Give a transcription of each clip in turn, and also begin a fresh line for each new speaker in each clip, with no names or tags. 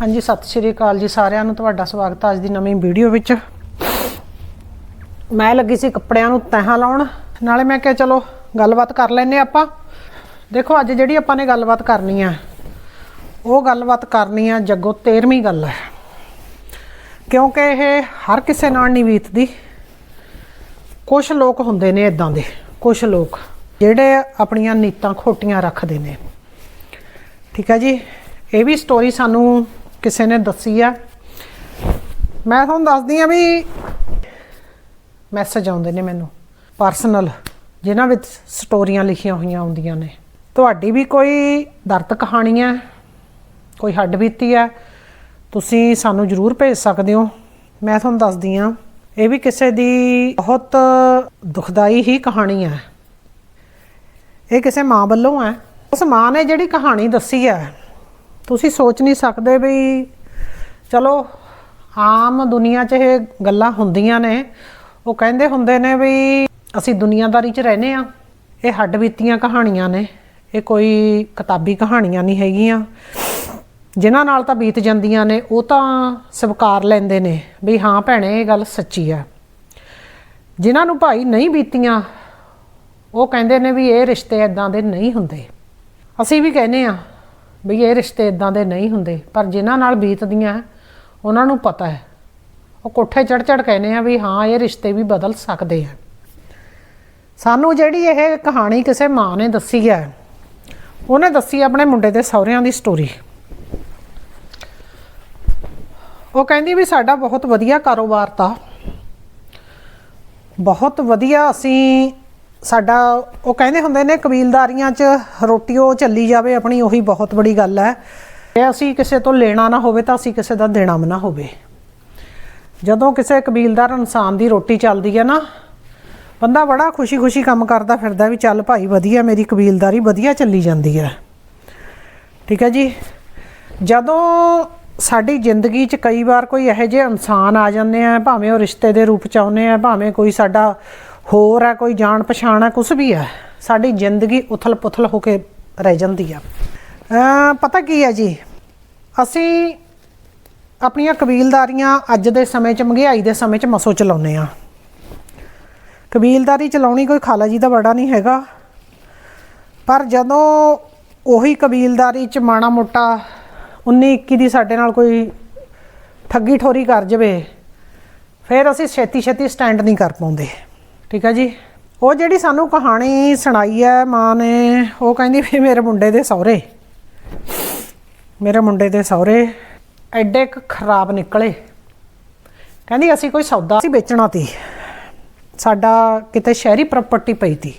ਹਾਂਜੀ, ਸਤਿ ਸ਼੍ਰੀ ਅਕਾਲ ਜੀ ਸਾਰਿਆਂ ਨੂੰ, ਤੁਹਾਡਾ ਸਵਾਗਤ ਹੈ ਅੱਜ ਦੀ ਨਵੀਂ ਵੀਡੀਓ ਵਿੱਚ। ਮੈਂ ਲੱਗੀ ਸੀ ਕੱਪੜਿਆਂ ਨੂੰ ਤਹਾਂ ਲਾਉਣ, ਨਾਲੇ ਮੈਂ ਕਿਹਾ ਚਲੋ ਗੱਲਬਾਤ ਕਰ ਲੈਨੇ ਆਪਾਂ। ਦੇਖੋ, ਅੱਜ ਜਿਹੜੀ ਆਪਾਂ ਨੇ ਗੱਲਬਾਤ ਕਰਨੀ ਆ, ਉਹ ਗੱਲਬਾਤ ਕਰਨੀ ਆ ਜੱਗੋ 13ਵੀਂ ਗੱਲ ਹੈ। ਕਿਉਂਕਿ ਇਹ ਹਰ ਕਿਸੇ ਨਾਲ ਨਹੀਂ ਬੀਤਦੀ। ਕੁਝ ਲੋਕ ਹੁੰਦੇ ਨੇ ਇਦਾਂ ਦੇ ਕੁਝ ਲੋਕ, ਜਿਹੜੇ ਆਪਣੀਆਂ ਨੀਤਾਂ ਖੋਟੀਆਂ ਰੱਖਦੇ ਨੇ। ਠੀਕ ਹੈ ਜੀ, ਇਹ ਵੀ ਸਟੋਰੀ ਸਾਨੂੰ ਕਿਸੇ ਨੇ ਦੱਸੀ ਆ। ਮੈਂ ਤੁਹਾਨੂੰ ਦੱਸਦੀ ਆ ਵੀ ਮੈਸੇਜ ਆਉਂਦੇ ਨੇ ਮੈਨੂੰ। ਪਰਸਨਲ ਜਿਨ੍ਹਾਂ ਵਿੱਚ ਸਟੋਰੀਆਂ ਲਿਖੀਆਂ ਹੋਈਆਂ ਹੁੰਦੀਆਂ ਨੇ। ਤੁਹਾਡੀ ਵੀ ਕੋਈ ਦਰਦ ਕਹਾਣੀ ਹੈ ਕੋਈ ਹੱਡ ਬੀਤੀ ਹੈ ਤੁਸੀਂ ਸਾਨੂੰ ਜਰੂਰ ਭੇਜ ਸਕਦੇ ਹੋ। ਮੈਂ ਤੁਹਾਨੂੰ ਦੱਸਦੀ ਆ, ਇਹ ਵੀ ਕਿਸੇ ਦੀ ਬਹੁਤ ਦੁਖਦਾਈ ਹੀ ਕਹਾਣੀ ਹੈ ਇਹ ਕਿਸੇ ਮਾਂ ਵੱਲੋਂ ਹੈ ਉਸ ਮਾਂ ਨੇ ਜਿਹੜੀ ਕਹਾਣੀ ਦੱਸੀ ਹੈ ਤੁਸੀਂ ਸੋਚ ਨਹੀਂ ਸਕਦੇ ਵੀ ਚਲੋ ਆਮ ਦੁਨੀਆ 'ਚ ਇਹ ਗੱਲਾਂ ਹੁੰਦੀਆਂ ਨੇ। ਉਹ ਕਹਿੰਦੇ ਹੁੰਦੇ ਨੇ ਵੀ ਅਸੀਂ ਦੁਨੀਆਦਾਰੀ 'ਚ ਰਹਨੇ ਆ ਇਹ ਹੱਡ ਬੀਤੀਆਂ ਕਹਾਣੀਆਂ ਨੇ। ਇਹ ਕੋਈ ਕਿਤਾਬੀ ਕਹਾਣੀਆਂ ਨਹੀਂ ਹੈਗੀਆਂ। ਜਿਨ੍ਹਾਂ ਨਾਲ ਤਾਂ ਬੀਤ ਜਾਂਦੀਆਂ ਨੇ, ਉਹ ਤਾਂ ਸਵੀਕਾਰ ਲੈਂਦੇ ਨੇ ਵੀ ਹਾਂ ਭੈਣੇ, ਇਹ ਗੱਲ ਸੱਚੀ ਆ ਜਿਨ੍ਹਾਂ ਨੂੰ ਭਾਈ ਨਹੀਂ ਬੀਤੀਆਂ, ਉਹ ਕਹਿੰਦੇ ਨੇ ਵੀ ਇਹ ਰਿਸ਼ਤੇ ਇਦਾਂ ਦੇ ਨਹੀਂ ਹੁੰਦੇ। ਅਸੀਂ ਵੀ ਕਹਿੰਦੇ ਆ ਵੀ ਇਹ ਰਿਸ਼ਤੇ ਇਦਾਂ ਦੇ ਨਹੀਂ ਹੁੰਦੇ, ਪਰ ਜਿਨ੍ਹਾਂ ਨਾਲ ਬੀਤਦੀਆਂ, ਉਹਨਾਂ ਨੂੰ ਪਤਾ ਹੈ। ਉਹ ਕੋਠੇ ਚੜ ਚੜ ਕਹਿੰਦੇ ਆ ਵੀ ਹਾਂ, ਇਹ ਰਿਸ਼ਤੇ ਵੀ ਬਦਲ ਸਕਦੇ ਆ। ਸਾਨੂੰ ਜਿਹੜੀ ਇਹ ਕਹਾਣੀ ਕਿਸੇ ਮਾਂ ਨੇ ਦੱਸੀ ਹੈ ਉਹਨੇ ਦੱਸੀ ਆਪਣੇ ਮੁੰਡੇ ਦੇ ਸਹੁਰਿਆਂ ਦੀ ਸਟੋਰੀ ਉਹ ਕਹਿੰਦੀ ਵੀ ਸਾਡਾ ਬਹੁਤ ਵਧੀਆ ਕਾਰੋਬਾਰ ਤਾਂ। ਬਹੁਤ ਵਧੀਆ ਅਸੀਂ ਸਾਡਾ ਉਹ ਕਹਿੰਦੇ ਹੁੰਦੇ ਨੇ ਕਬੀਲਦਾਰੀਆਂ 'ਚ ਰੋਟੀ ਉਹ ਚੱਲੀ ਜਾਵੇ, ਆਪਣੀ ਉਹੀ ਬਹੁਤ ਬੜੀ ਗੱਲ ਹੈ। ਜੇ ਅਸੀਂ ਕਿਸੇ ਤੋਂ ਲੈਣਾ ਨਾ ਹੋਵੇ ਤਾਂ ਅਸੀਂ ਕਿਸੇ ਦਾ ਦੇਣਾ ਵੀ ਨਾ ਹੋਵੇ। ਜਦੋਂ ਕਿਸੇ ਕਬੀਲਦਾਰ ਇਨਸਾਨ ਦੀ ਰੋਟੀ ਚੱਲਦੀ ਹੈ ਨਾ, ਬੰਦਾ ਬੜਾ ਖੁਸ਼ੀ-ਖੁਸ਼ੀ ਕੰਮ ਕਰਦਾ ਫਿਰਦਾ ਵੀ ਚੱਲ ਭਾਈ ਵਧੀਆ, ਮੇਰੀ ਕਬੀਲਦਾਰੀ ਵਧੀਆ ਚੱਲੀ ਜਾਂਦੀ ਹੈ। ਠੀਕ ਹੈ ਜੀ? ਜਦੋਂ ਸਾਡੀ ਜ਼ਿੰਦਗੀ 'ਚ ਕਈ ਵਾਰ ਕੋਈ ਇਹੋ ਜਿਹੇ ਇਨਸਾਨ ਆ ਜਾਂਦੇ ਆ, ਭਾਵੇਂ ਉਹ ਰਿਸ਼ਤੇ ਦੇ ਰੂਪ 'ਚ ਆਉਂਦੇ ਆ, ਭਾਵੇਂ ਕੋਈ ਸਾਡਾ ਹੋਰ ਹੈ ਕੋਈ ਜਾਣ ਪਛਾਣ ਹੈ ਕੁਝ ਵੀ ਹੈ ਸਾਡੀ ਜ਼ਿੰਦਗੀ ਉਥਲ-ਪੁਥਲ ਹੋ ਕੇ ਰਹਿ ਜਾਂਦੀ ਆ। ਪਤਾ ਕੀ ਹੈ ਜੀ? ਅਸੀਂ ਆਪਣੀਆਂ ਕਬੀਲਦਾਰੀਆਂ ਅੱਜ ਦੇ ਸਮੇਂ 'ਚ, ਮਹਿੰਗਾਈ ਦੇ ਸਮੇਂ 'ਚ ਮਸੋ ਚਲਾਉਂਦੇ ਆ। ਕਬੀਲਦਾਰੀ ਚਲਾਉਣੀ ਕੋਈ ਖਾਲਾ ਜੀ ਦਾ ਬੜਾ ਨਹੀਂ ਹੈਗਾ। ਪਰ ਜਦੋਂ ਉਹੀ ਕਬੀਲਦਾਰੀ 'ਚ ਮਾਣਾ ਮੋਟਾ 19 21 ਦੀ ਸਾਡੇ ਨਾਲ ਕੋਈ ਠੱਗੀ ਠੋਰੀ ਕਰ ਜਵੇ, ਫਿਰ ਅਸੀਂ ਛੇਤੀ ਛੇਤੀ ਸਟੈਂਡ ਨਹੀਂ ਕਰ ਪਾਉਂਦੇ। ਠੀਕ ਹੈ ਜੀ। ਉਹ ਜਿਹੜੀ ਸਾਨੂੰ ਕਹਾਣੀ ਸੁਣਾਈ ਹੈ ਮਾਂ ਨੇ, ਉਹ ਕਹਿੰਦੀ ਵੀ ਮੇਰੇ ਮੁੰਡੇ ਦੇ ਸਹੁਰੇ। ਮੇਰੇ ਮੁੰਡੇ ਦੇ ਸਹੁਰੇ ਐਡੇ ਕੁ ਖਰਾਬ ਨਿਕਲੇ। ਕਹਿੰਦੀ ਅਸੀਂ ਕੋਈ ਸੌਦਾ ਸੀ ਵੇਚਣਾ ਤੀ। ਸਾਡਾ ਕਿਤੇ ਸ਼ਹਿਰੀ ਪ੍ਰਾਪਰਟੀ ਪਈ ਤੀ।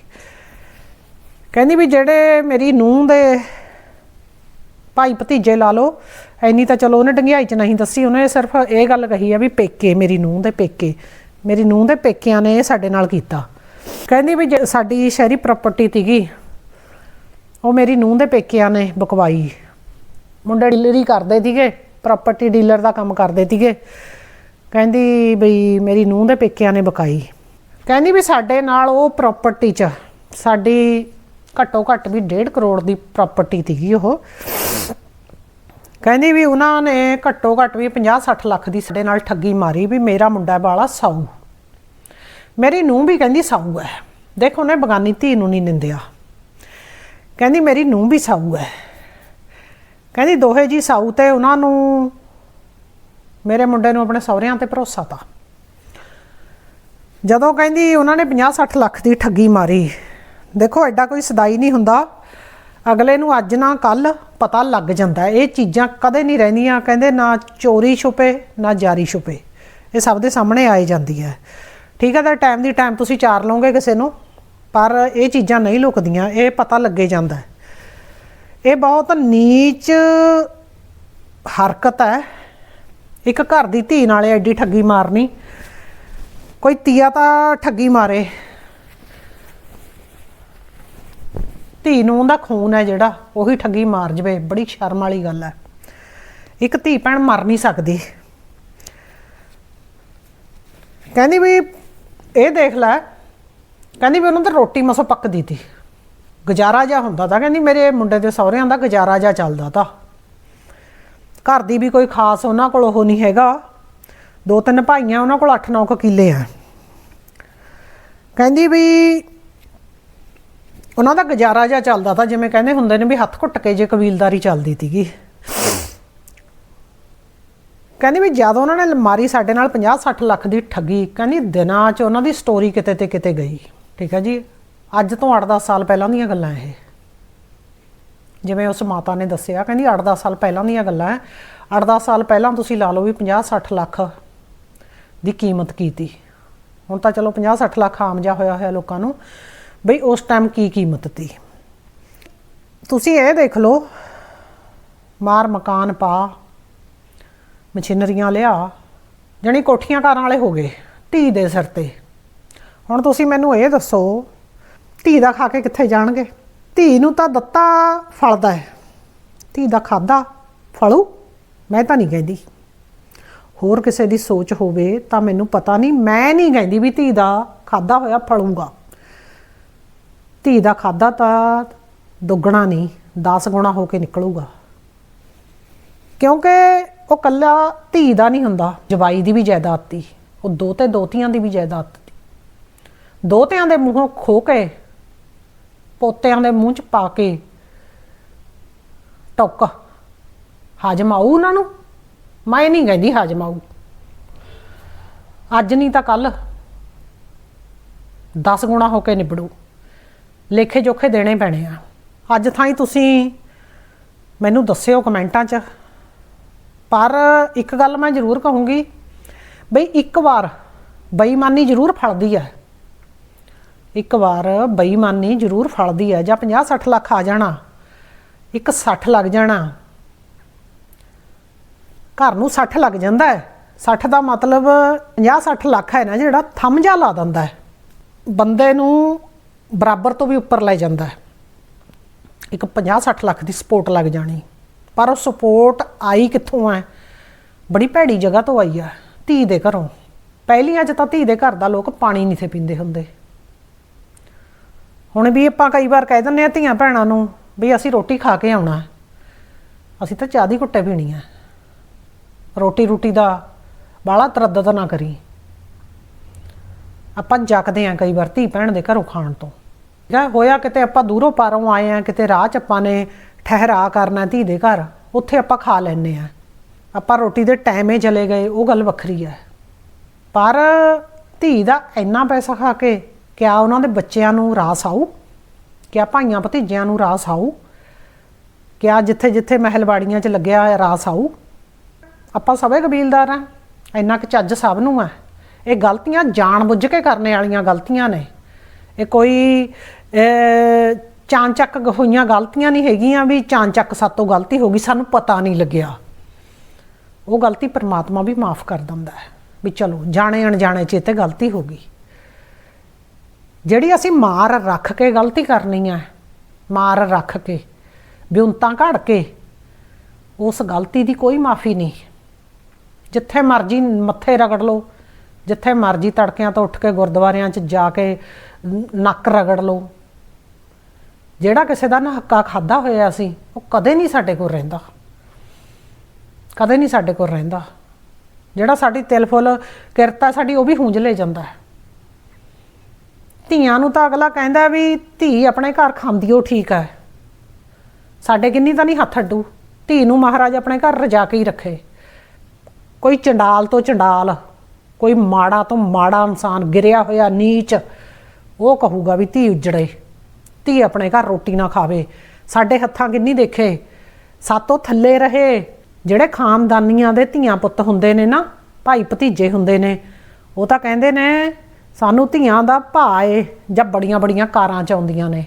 ਕਹਿੰਦੀ ਵੀ ਜਿਹੜੇ ਮੇਰੀ ਨੂੰਹ ਦੇ ਭਾਈ ਭਤੀਜੇ ਲਾ ਲਓ, ਐਨੀ ਤਾਂ ਚਲੋ ਉਹਨੇ ਡੰਗਿਆਈ ਚ ਨਹੀਂ ਦੱਸੀ, ਉਹਨੇ ਸਿਰਫ ਇਹ ਗੱਲ ਕਹੀ ਆ ਵੀ ਪੇਕੇ, ਮੇਰੀ ਨੂੰਹ ਦੇ ਪੇਕੇ। ਮੇਰੀ ਨੂੰਹ ਦੇ ਪੇਕਿਆਂ ਨੇ ਇਹ ਸਾਡੇ ਨਾਲ ਕੀਤਾ। ਕਹਿੰਦੀ ਵੀ ਜੇ ਸਾਡੀ ਸ਼ਹਿਰੀ ਪ੍ਰਾਪਰਟੀ ਤੀਗੀ ਉਹ ਮੇਰੀ ਨੂੰਹ ਦੇ ਪੇਕਿਆਂ ਨੇ ਬਕਵਾਈ। ਮੁੰਡੇ ਡੀਲਰੀ ਕਰਦੇ ਸੀਗੇ ਪ੍ਰਾਪਰਟੀ ਡੀਲਰ ਦਾ ਕੰਮ ਕਰਦੇ ਸੀਗੇ। ਕਹਿੰਦੀ ਬਈ ਮੇਰੀ ਨੂੰਹ ਦੇ ਪੇਕਿਆਂ ਨੇ ਬਕਾਈ। ਕਹਿੰਦੀ ਵੀ ਸਾਡੇ ਨਾਲ ਉਹ ਪ੍ਰਾਪਰਟੀ 'ਚ, ਸਾਡੀ ਘੱਟੋ ਘੱਟ ਵੀ 1.5 ਕਰੋੜ ਦੀ ਪ੍ਰਾਪਰਟੀ ਸੀਗੀ ਉਹ। ਕਹਿੰਦੀ ਵੀ ਉਹਨਾਂ ਨੇ ਘੱਟੋ ਘੱਟ ਵੀ 50 60 ਲੱਖ ਦੀ ਸਾਡੇ ਨਾਲ ਠੱਗੀ ਮਾਰੀ ਵੀ ਮੇਰਾ ਮੁੰਡਾ ਬਾਲਾ ਸਾਊ। ਮੇਰੀ ਨੂੰਹ ਵੀ ਕਹਿੰਦੀ ਸਾਊ ਹੈ। ਦੇਖ ਉਹਨੇ ਬਗਾਨੀ ਧੀ ਨੂੰ ਨਹੀਂ ਨਿੰਦਿਆ। ਕਹਿੰਦੀ ਮੇਰੀ ਨੂੰਹ ਵੀ ਸਾਊ ਹੈ। ਕਹਿੰਦੀ ਦੋਹੇ ਜੀ ਸਾਊ ਤੇ ਉਹਨਾਂ ਨੂੰ ਮੇਰੇ ਮੁੰਡੇ ਨੂੰ ਆਪਣੇ ਸਹੁਰਿਆਂ ਤੇ ਭਰੋਸਾ ਤਾ। ਜਦੋਂ ਕਹਿੰਦੀ ਉਹਨਾਂ ਨੇ 50 60 ਲੱਖ ਦੀ ਠੱਗੀ ਮਾਰੀ, ਦੇਖੋ ਐਡਾ ਕੋਈ ਸਦਾਈ ਨਹੀਂ ਹੁੰਦਾ। ਅਗਲੇ ਨੂੰ ਅੱਜ ਨਾ ਕੱਲ ਪਤਾ ਲੱਗ ਜਾਂਦਾ ਇਹ ਚੀਜ਼ਾਂ ਕਦੇ ਨਹੀਂ ਰਹਿੰਦੀਆਂ। ਕਹਿੰਦੇ ਨਾ ਚੋਰੀ ਛੁਪੇ, ਨਾ ਜਾਰੀ ਛੁਪੇ। ਇਹ ਸਭ ਦੇ ਸਾਹਮਣੇ ਆਈ ਜਾਂਦੀ ਹੈ। ਠੀਕ ਹੈ, ਤਾਂ ਟਾਈਮ ਦੀ ਟਾਈਮ ਤੁਸੀਂ ਚਾਰ ਲਓਗੇ ਕਿਸੇ ਨੂੰ, ਪਰ ਇਹ ਚੀਜ਼ਾਂ ਨਹੀਂ ਲੁਕਦੀਆਂ, ਇਹ ਪਤਾ ਲੱਗੇ ਜਾਂਦਾ ਹੈ। ਇਹ ਬਹੁਤ ਨੀਚ ਹਰਕਤ ਹੈ। ਇੱਕ ਘਰ ਦੀ ਧੀ ਨਾਲੇ ਐਡੀ ਠੱਗੀ ਮਾਰਨੀ। ਕੋਈ ਤੀਆ ਤਾਂ ਠੱਗੀ ਮਾਰੇ। ਧੀ ਨੂੰ ਉਹਦਾ ਖੂਨ ਹੈ ਜਿਹੜਾ, ਉਹੀ ਠੱਗੀ ਮਾਰ ਜਵੇ, ਬੜੀ ਸ਼ਰਮ ਵਾਲੀ ਗੱਲ ਹੈ। ਇੱਕ ਧੀ ਭੈਣ ਮਰ ਨਹੀਂ ਸਕਦੀ। ਕਹਿੰਦੀ ਵੀ ਇਹ ਦੇਖ ਲੈ, ਕਹਿੰਦੀ ਵੀ ਉਹਨਾਂ ਤੇ ਰੋਟੀ ਮਸੋ ਪੱਕਦੀ ਤੀ ਗੁਜ਼ਾਰਾ ਜਾ ਹੁੰਦਾ ਤਾਂ, ਕਹਿੰਦੀ ਮੇਰੇ ਮੁੰਡੇ ਦੇ ਸਹੁਰਿਆਂ ਦਾ ਗੁਜ਼ਾਰਾ ਜਾ ਚੱਲਦਾ ਤਾਂ। ਘਰ ਦੀ ਵੀ ਕੋਈ ਖਾਸ ਉਹਨਾਂ ਕੋਲ ਉਹ ਨਹੀਂ ਹੈਗਾ। ਦੋ ਤਿੰਨ ਭਾਈਆਂ ਉਹਨਾਂ ਕੋਲ 8-9 ਕੁ ਕਿੱਲੇ ਆ। ਕਹਿੰਦੀ ਵੀ ਉਹਨਾਂ ਦਾ ਗੁਜ਼ਾਰਾ ਜਿਹਾ ਚੱਲਦਾ ਤਾਂ, ਜਿਵੇਂ ਕਹਿੰਦੇ ਹੁੰਦੇ ਨੇ ਵੀ ਹੱਥ ਘੁੱਟ ਕੇ ਜੇ ਕਬੀਲਦਾਰੀ ਚੱਲਦੀ ਤੀਗੀ ਕਹਿੰਦੀ ਵੀ ਜਦੋਂ ਉਹਨਾਂ ਨੇ ਮਾਰੀ ਸਾਡੇ ਨਾਲ 50-60 ਲੱਖ ਦੀ ਠੱਗੀ, ਕਹਿੰਦੀ ਦਿਨਾਂ 'ਚ ਉਹਨਾਂ ਦੀ ਸਟੋਰੀ ਕਿਤੇ ਤੇ ਕਿਤੇ ਗਈ। ਠੀਕ ਹੈ ਜੀ? ਅੱਜ ਤੋਂ 8-10 ਸਾਲ ਪਹਿਲਾਂ ਦੀਆਂ ਗੱਲਾਂ ਇਹ। ਜਿਵੇਂ ਉਸ ਮਾਤਾ ਨੇ ਦੱਸਿਆ, ਕਹਿੰਦੀ 8-10 ਸਾਲ ਪਹਿਲਾਂ ਦੀਆਂ ਗੱਲਾਂ ਹੈ 8-10 ਸਾਲ ਪਹਿਲਾਂ ਤੁਸੀਂ ਲਾ ਲਓ ਵੀ 50-60 ਲੱਖ ਦੀ ਕੀਮਤ ਕੀਤੀ। ਹੁਣ ਤਾਂ ਚਲੋ 50-60 ਲੱਖ ਆਮ ਜਾ ਹੋਇਆ ਹੋਇਆ ਲੋਕਾਂ ਨੂੰ, ਬਈ ਉਸ ਟਾਈਮ ਕੀ ਕੀਮਤ ਤੀ? ਤੁਸੀਂ ਇਹ ਦੇਖ ਲਓ, ਮਾਰ ਮਕਾਨ ਪਾ ਮਸ਼ੀਨਰੀਆਂ ਲਿਆ, ਜਣੀ ਕੋਠੀਆਂ ਕਾਰਾਂ ਵਾਲੇ ਹੋ ਗਏ, ਧੀ ਦੇ ਸਿਰ ਤੇ। ਹੁਣ ਤੁਸੀਂ ਮੈਨੂੰ ਇਹ ਦੱਸੋ, ਧੀ ਦਾ ਖਾ ਕੇ ਕਿੱਥੇ ਜਾਣਗੇ? ਧੀ ਨੂੰ ਤਾਂ ਦਿੱਤਾ ਫਲਦਾ ਹੈ। ਧੀ ਦਾ ਖਾਦਾ ਫਲੂ? ਮੈਂ ਤਾਂ ਨਹੀਂ ਕਹਿੰਦੀ। ਹੋਰ ਕਿਸੇ ਦੀ ਸੋਚ ਹੋਵੇ ਤਾਂ ਮੈਨੂੰ ਪਤਾ ਨਹੀਂ, ਮੈਂ ਨਹੀਂ ਕਹਿੰਦੀ ਵੀ ਧੀ ਦਾ ਖਾਦਾ ਹੋਇਆ ਫਲੂਗਾ। ਧੀ ਦਾ ਖਾਦਾ ਤਾਂ ਦੁੱਗਣਾ ਨਹੀਂ 10 ਗੁਣਾ ਹੋ ਕੇ ਨਿਕਲੂਗਾ। ਕਿਉਂਕਿ ਉਹ ਕੱਲਾ ਧੀ ਦਾ ਨਹੀਂ ਹੁੰਦਾ, ਜਵਾਈ ਦੀ ਵੀ ਜਾਇਦਾਦ ਦੀ ਉਹ ਦੋਤੇ ਦੋਤੀਆਂ ਦੀ ਵੀ ਜਾਇਦਾਦ ਤੀ। ਦੋਤਿਆਂ ਦੇ ਮੂੰਹੋਂ ਖੋ ਕੇ, ਪੋਤਿਆਂ ਦੇ ਮੂੰਹ ਚ ਪਾ ਕੇ ਟੁੱਕ। ਹਾਜ਼ਮ ਆਊ ਉਹਨਾਂ ਨੂੰ? ਮੈਂ ਨਹੀਂ ਕਹਿੰਦੀ ਹਾਜ਼ਮ ਆਊ। ਅੱਜ ਨਹੀਂ ਤਾਂ ਕੱਲ। 10 ਗੁਣਾ ਹੋ ਕੇ ਨਿਬੜੂ। ਲੇਖੇ ਜੋਖੇ ਦੇਣੇ ਪੈਣੇ ਆ। ਅੱਜ ਥਾਈ ਤੁਸੀਂ ਮੈਨੂੰ ਦੱਸਿਓ ਕਮੈਂਟਾਂ 'ਚ। ਪਰ ਇੱਕ ਗੱਲ ਮੈਂ ਜ਼ਰੂਰ ਕਹੂੰਗੀ ਬਈ ਇੱਕ ਵਾਰ ਬੇਈਮਾਨੀ ਜ਼ਰੂਰ ਫਲਦੀ ਹੈ। ਇੱਕ ਵਾਰ ਬੇਈਮਾਨੀ ਜ਼ਰੂਰ ਫਲਦੀ ਹੈ। ਜਾਂ 50 60 ਲੱਖ ਆ ਜਾਣਾ, ਇੱਕ 60 ਲੱਗ ਜਾਣਾ, ਘਰ ਨੂੰ 60 ਲੱਗ ਜਾਂਦਾ ਹੈ। 60 ਦਾ ਮਤਲਬ 50 60 ਲੱਖ ਹੈ ਨਾ, ਜਿਹੜਾ ਥੰਮ ਜਾ ਲਾ ਦਿੰਦਾ ਹੈ। ਬੰਦੇ ਨੂੰ ਬਰਾਬਰ ਤੋਂ ਵੀ ਉੱਪਰ ਲੈ ਜਾਂਦਾ ਹੈ। ਇੱਕ 50 60 ਲੱਖ ਦੀ ਸਪੋਰਟ ਲੱਗ ਜਾਣੀ। ਪਰ ਉਹ ਸਪੋਰਟ ਆਈ ਕਿੱਥੋਂ ਹੈ ਬੜੀ ਭੈੜੀ ਜਗ੍ਹਾ ਤੋਂ ਆਈ ਆ ਧੀ ਦੇ ਘਰੋਂ। ਪਹਿਲੀਆਂ 'ਚ ਤਾਂ ਧੀ ਦੇ ਘਰ ਦਾ ਲੋਕ ਪਾਣੀ ਨਹੀਂ ਥੇ ਪੀਂਦੇ ਹੁੰਦੇ। ਹੁਣ ਵੀ ਆਪਾਂ ਕਈ ਵਾਰ ਕਹਿ ਦਿੰਦੇ ਆ ਧੀਆਂ ਭੈਣਾਂ ਨੂੰ ਵੀ ਅਸੀਂ ਰੋਟੀ ਖਾ ਕੇ ਆਉਣਾ ਅਸੀਂ ਤਾਂ ਚਾਹ ਦੀ ਘੁੱਟੇ ਪੀਣੀ ਆ ਰੋਟੀ ਰੂਟੀ ਦਾ ਬਾਲਾ ਤਰੱਦਦ ਨਾ ਕਰੀ। ਆਪਾਂ ਜੱਕਦੇ ਆ ਕਈ ਵਾਰ ਧੀ ਭੈਣ ਦੇ ਘਰੋਂ ਖਾਣ ਤੋਂ। ਜਾਂ ਹੋਇਆ ਕਿਤੇ ਆਪਾਂ ਦੂਰੋਂ ਪਾਰੋਂ ਆਏ ਆ, ਕਿਤੇ ਰਾਹ 'ਚ ਆਪਾਂ ਨੇ ਠਹਿਰਾ ਕਰਨਾ ਧੀ ਦੇ ਘਰ, ਉੱਥੇ ਆਪਾਂ ਖਾ ਲੈਨੇ ਆ। ਆਪਾਂ ਰੋਟੀ ਦੇ ਟਾਈਮੇ ਚਲੇ ਗਏ, ਉਹ ਗੱਲ ਵੱਖਰੀ ਹੈ ਪਰ ਧੀ ਦਾ ਇੰਨਾ ਪੈਸਾ ਖਾ ਕੇ ਕਿਆ ਉਹਨਾਂ ਦੇ ਬੱਚਿਆਂ ਨੂੰ ਰਾਸ ਆਊ? ਕਿਆ ਭਾਈਆਂ ਭਤੀਜਿਆਂ ਨੂੰ ਰਾਸ ਆਊ? ਕਿਆ ਜਿੱਥੇ ਜਿੱਥੇ ਮਹਿਲਵਾੜੀਆਂ 'ਚ ਲੱਗਿਆ ਹੋਇਆ ਰਾਸ ਆਊ? ਆਪਾਂ ਸਭੇ ਕਬੀਲਦਾਰ ਆ, ਇੰਨਾ ਕੁ ਚੱਜ ਸਭ ਨੂੰ ਆ। ਇਹ ਗਲਤੀਆਂ ਜਾਣ ਬੁੱਝ ਕੇ ਕਰਨੇ ਵਾਲੀਆਂ ਗਲਤੀਆਂ ਨੇ। ਇਹ ਕੋਈ ਅਹ, ਹੋਈਆਂ ਗਲਤੀਆਂ ਨਹੀਂ ਹੈਗੀਆਂ ਵੀ ਚਾਣਚੱਕ ਸਾਤੋਂ ਗਲਤੀ ਹੋ ਗਈ ਸਾਨੂੰ ਪਤਾ ਨਹੀਂ ਲੱਗਿਆ। ਉਹ ਗਲਤੀ ਪਰਮਾਤਮਾ ਵੀ ਮਾਫ ਕਰ ਦਿੰਦਾ ਹੈ ਵੀ ਚਲੋ ਜਾਣੇ ਅਣਜਾਣੇ ਚ ਇਹ ਤੇ ਗਲਤੀ ਹੋ ਗਈ। ਜਿਹੜੀ ਅਸੀਂ ਮਾਰ ਰੱਖ ਕੇ ਗਲਤੀ ਕਰਨੀ ਹੈ ਮਾਰ ਰੱਖ ਕੇ ਬਿਉਂਤਾਂ ਘੜ ਕੇ ਉਸ ਗਲਤੀ ਦੀ ਕੋਈ ਮਾਫੀ ਨਹੀਂ। ਜਿੱਥੇ ਮਰਜ਼ੀ ਮੱਥੇ ਰਗੜ ਲਓ ਜਿੱਥੇ ਮਰਜ਼ੀ ਤੜਕਿਆਂ ਤੋਂ ਉੱਠ ਕੇ ਗੁਰਦੁਆਰਿਆਂ 'ਚ ਜਾ ਕੇ ਨੱਕ ਰਗੜ ਲਓ ਜਿਹੜਾ ਕਿਸੇ ਦਾ ਨਾ ਹੱਕਾ ਖਾਦਾ ਹੋਇਆ ਸੀ, ਉਹ ਕਦੇ ਨਹੀਂ ਸਾਡੇ ਕੋਲ ਰਹਿੰਦਾ। ਕਦੇ ਨਹੀਂ ਸਾਡੇ ਕੋਲ ਰਹਿੰਦਾ। ਜਿਹੜਾ ਸਾਡੀ ਤਿਲ ਫੁੱਲ ਕਿਰਤਾ ਸਾਡੀ ਉਹ ਵੀ ਹੁੰਜਲੇ ਜਾਂਦਾ ਹੈ। ਧੀਆਂ ਨੂੰ ਤਾਂ ਅਗਲਾ ਕਹਿੰਦਾ ਵੀ ਧੀ ਆਪਣੇ ਘਰ ਖਾਂਦੀ, ਉਹ ਠੀਕ ਹੈ। ਸਾਡੇ ਕਿੰਨੀ ਤਾਂ ਨਹੀਂ ਹੱਥ ਅੱਡੂ। ਧੀ ਨੂੰ ਮਹਾਰਾਜ ਆਪਣੇ ਘਰ ਰਜਾ ਕੇ ਹੀ ਰੱਖੇ। ਕੋਈ ਚੰਡਾਲ ਤੋਂ ਚੰਡਾਲ, ਕੋਈ ਮਾੜਾ ਤੋਂ ਮਾੜਾ ਇਨਸਾਨ ਗਿਰਿਆ ਹੋਇਆ ਨੀਚ, ਉਹ ਕਹੂਗਾ ਵੀ ਧੀ ਉਜੜੇ। ਧੀ ਆਪਣੇ ਘਰ ਰੋਟੀ ਨਾ ਖਾਵੇ। ਸਾਡੇ ਹੱਥਾਂ ਕਿੰਨੀ ਦੇਖੇ। ਸਾਤੋਂ ਥੱਲੇ ਰਹੇ। ਜਿਹੜੇ ਖਾਨਦਾਨੀਆਂ ਦੇ ਧੀਆਂ ਪੁੱਤ ਹੁੰਦੇ ਨੇ ਨਾ, ਭਾਈ ਭਤੀਜੇ ਹੁੰਦੇ ਨੇ, ਉਹ ਤਾਂ ਕਹਿੰਦੇ ਨੇ, ਸਾਨੂੰ ਧੀਆਂ ਦਾ ਭਾ ਜਾਂ ਬੜੀਆਂ ਬੜੀਆਂ ਕਾਰਾਂ ਚ ਆਉਂਦੀਆਂ ਨੇ।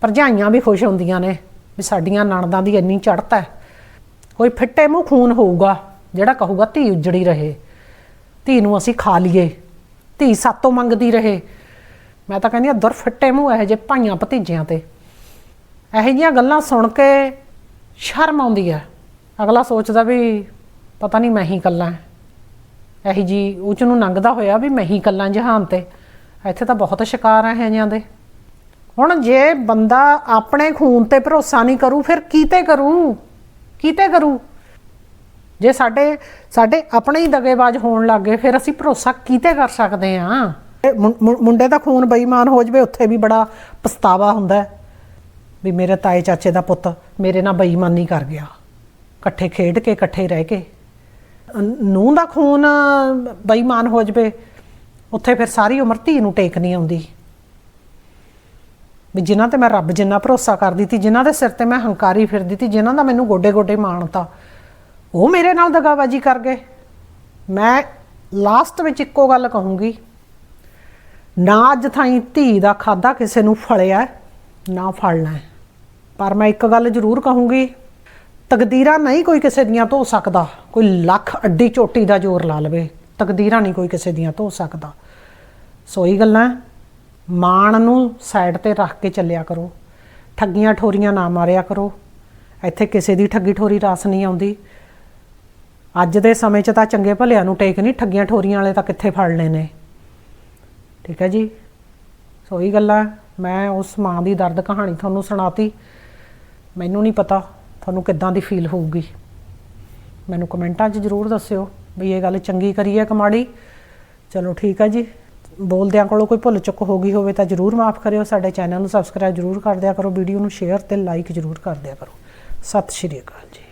ਭਰਜਾਈਆਂ ਵੀ ਖੁਸ਼ ਹੁੰਦੀਆਂ ਨੇ ਵੀ ਸਾਡੀਆਂ ਨਣਦਾਂ ਦੀ ਇੰਨੀ ਚੜ੍ਹਤ ਹੈ। ਕੋਈ ਫਿੱਟੇ ਮੂੰਹ ਖੂਨ ਹੋਊਗਾ, ਜਿਹੜਾ ਕਹੂਗਾ ਧੀ ਉਜੜੀ ਰਹੇ। ਧੀ ਨੂੰ ਅਸੀਂ ਖਾ ਲਈਏ। ਧੀ ਸਾਤੋਂ ਮੰਗਦੀ ਰਹੇ। ਮੈਂ ਤਾਂ ਕਹਿੰਦੀ ਆ ਦੁਰ ਫਿੱਟੇ ਮੂੰਹ ਇਹੋ ਜਿਹੇ ਭਾਈਆਂ ਭਤੀਜਿਆਂ ਤੇ। ਇਹੋ ਜਿਹੀਆਂ ਗੱਲਾਂ ਸੁਣ ਕੇ ਸ਼ਰਮ ਆਉਂਦੀ ਹੈ ਅਗਲਾ ਸੋਚਦਾ ਵੀ ਪਤਾ ਨਹੀਂ ਮੈਂ ਹੀ ਕੱਲਾ ਇਹੋ ਜੀ ਉੱਚ ਨੂੰ ਲੰਘਦਾ ਹੋਇਆ ਵੀ ਮੈਂ ਹੀ ਕੱਲਾ ਜਹਾਨ ਤੇ। ਇੱਥੇ ਤਾਂ ਬਹੁਤ ਸ਼ਿਕਾਰ ਆ ਇਹ ਜਿਹਾਂ ਦੇ। ਹੁਣ ਜੇ ਬੰਦਾ ਆਪਣੇ ਖੂਨ ਤੇ ਭਰੋਸਾ ਨਹੀਂ ਕਰੂ, ਫਿਰ ਕੀਤੇ ਕਰੂ? ਕੀਤੇ ਕਰੂ? ਜੇ ਸਾਡੇ ਸਾਡੇ ਆਪਣੇ ਹੀ ਦਗੇਬਾਜ਼ ਹੋਣ ਲੱਗੇ ਫਿਰ ਅਸੀਂ ਭਰੋਸਾ ਕੀਤੇ ਕਰ ਸਕਦੇ ਆ ਮੁੰਡੇ ਦਾ ਖੂਨ ਬੇਈਮਾਨ ਹੋ ਜਵੇ, ਉੱਥੇ ਵੀ ਬੜਾ ਪਛਤਾਵਾ ਹੁੰਦਾ ਹੈ ਵੀ ਮੇਰੇ ਤਾਏ ਚਾਚੇ ਦਾ ਪੁੱਤ ਮੇਰੇ ਨਾਲ ਬੇਈਮਾਨੀ ਕਰ ਗਿਆ। ਇਕੱਠੇ ਖੇਡ ਕੇ, ਇਕੱਠੇ ਰਹਿ ਕੇ। ਨੂੰਹ ਦਾ ਖੂਨ ਬੇਈਮਾਨ ਹੋ ਜਵੇ, ਉੱਥੇ ਫਿਰ ਸਾਰੀ ਉਮਰ ਧੀ ਨੂੰ ਟੇਕ ਨਹੀਂ ਆਉਂਦੀ। ਵੀ ਜਿਨ੍ਹਾਂ ਤੇ ਮੈਂ ਰੱਬ ਜਿੰਨਾ ਭਰੋਸਾ ਕਰਦੀ ਤੀ, ਜਿਨ੍ਹਾਂ ਦੇ ਸਿਰ ਤੇ ਮੈਂ ਹੰਕਾਰੀ ਫਿਰਦੀ ਤੀ, ਜਿਨ੍ਹਾਂ ਦਾ ਮੈਨੂੰ ਗੋਡੇ ਗੋਡੇ ਮਾਣਤਾ ਉਹ ਮੇਰੇ ਨਾਲ ਦਗਾਬਾਜੀ ਕਰ ਗਏ। ਮੈਂ ਲਾਸਟ ਵਿੱਚ ਇੱਕੋ ਗੱਲ ਕਹੂੰਗੀ ਨਾ ਅੱਜ ਥਾਈਂ ਧੀ ਦਾ ਖਾਦਾ ਕਿਸੇ ਨੂੰ ਫਲਿਆ ਨਾ ਫਲਣਾ ਪਰ ਮੈਂ ਇੱਕ ਗੱਲ ਜ਼ਰੂਰ ਕਹੂੰਗੀ, ਤਕਦੀਰਾਂ ਨਹੀਂ ਕੋਈ ਕਿਸੇ ਦੀਆਂ ਧੋ ਸਕਦਾ। ਕੋਈ ਲੱਖ ਅੱਡੀ ਚੋਟੀ ਦਾ ਜ਼ੋਰ ਲਾ ਲਵੇ, ਤਕਦੀਰਾਂ ਨਹੀਂ ਕੋਈ ਕਿਸੇ ਦੀਆਂ ਧੋ ਸਕਦਾ। ਸੋ ਇਹ ਗੱਲਾਂ ਮਾਣ ਨੂੰ ਸਾਈਡ ਤੇ ਰੱਖ ਕੇ ਚੱਲਿਆ ਕਰੋ। ਠੱਗੀਆਂ ਠੋਰੀਆਂ ਨਾ ਮਾਰਿਆ ਕਰੋ। ਇੱਥੇ ਕਿਸੇ ਦੀ ਠੱਗੀ ਠੋਰੀ ਰਾਸ ਨਹੀਂ ਆਉਂਦੀ। ਅੱਜ ਦੇ ਸਮੇਂ 'ਚ ਤਾਂ ਚੰਗੇ ਭਲਿਆਂ ਨੂੰ ਟੇਕ ਨਹੀਂ ਠੱਗੀਆਂ ਠੋਰੀਆਂ ਵਾਲੇ ਤਾਂ ਕਿੱਥੇ ਫੜ ਲਏ ਨੇ। ਠੀਕ ਹੈ ਜੀ? ਸੋ ਇਹ ਗੱਲਾਂ ਮੈਂ ਉਸ ਮਾਂ ਦੀ ਦਰਦ ਕਹਾਣੀ ਤੁਹਾਨੂੰ ਸੁਣਾਤੀ। ਮੈਨੂੰ ਨਹੀਂ ਪਤਾ ਤੁਹਾਨੂੰ ਕਿੱਦਾਂ ਦੀ ਫੀਲ ਹੋਊਗੀ। ਮੈਨੂੰ ਕਮੈਂਟਾਂ 'ਚ ਜ਼ਰੂਰ ਦੱਸਿਓ ਵੀ ਇਹ ਗੱਲ ਚੰਗੀ ਕਰੀ ਹੈ ਕਮਾੜੀ। ਚਲੋ ਠੀਕ ਹੈ ਜੀ। ਬੋਲਦਿਆਂ ਕੋਲੋਂ ਕੋਈ ਭੁੱਲ ਚੁੱਕ ਹੋ ਗਈ ਹੋਵੇ ਤਾਂ ਜ਼ਰੂਰ ਮਾਫ ਕਰਿਓ। ਸਾਡੇ ਚੈਨਲ ਨੂੰ ਸਬਸਕ੍ਰਾਈਬ ਜ਼ਰੂਰ ਕਰ ਦਿਆ ਕਰੋ। ਵੀਡੀਓ ਨੂੰ ਸ਼ੇਅਰ ਤੇ ਲਾਈਕ ਜ਼ਰੂਰ ਕਰ ਦਿਆ ਕਰੋ। ਸਤਿ ਸ਼੍ਰੀ ਅਕਾਲ ਜੀ।